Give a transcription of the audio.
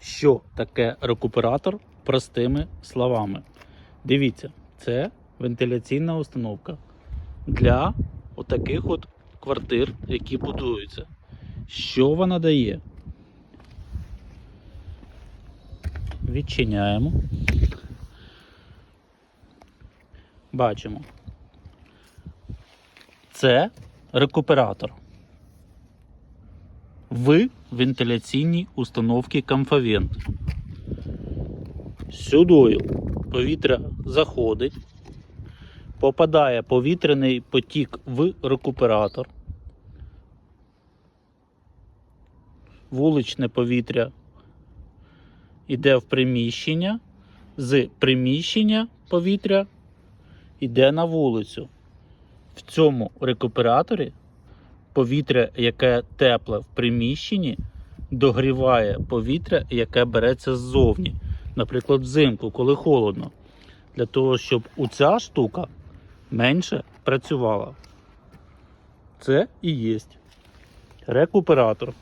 Що таке рекуператор простими словами? Дивіться, це вентиляційна установка для отаких от квартир, які будуються. Що вона дає? Відчиняємо. Бачимо. Це рекуператор. В вентиляційній установці Комфавент. Сюдою повітря заходить, попадає повітряний потік в рекуператор. Вуличне повітря йде в приміщення, з приміщення повітря йде на вулицю. В цьому рекуператорі повітря, яке тепле в приміщенні, догріває повітря, яке береться ззовні. Наприклад, взимку, коли холодно. Для того, щоб оця штука менше працювала. Це і є рекуператор.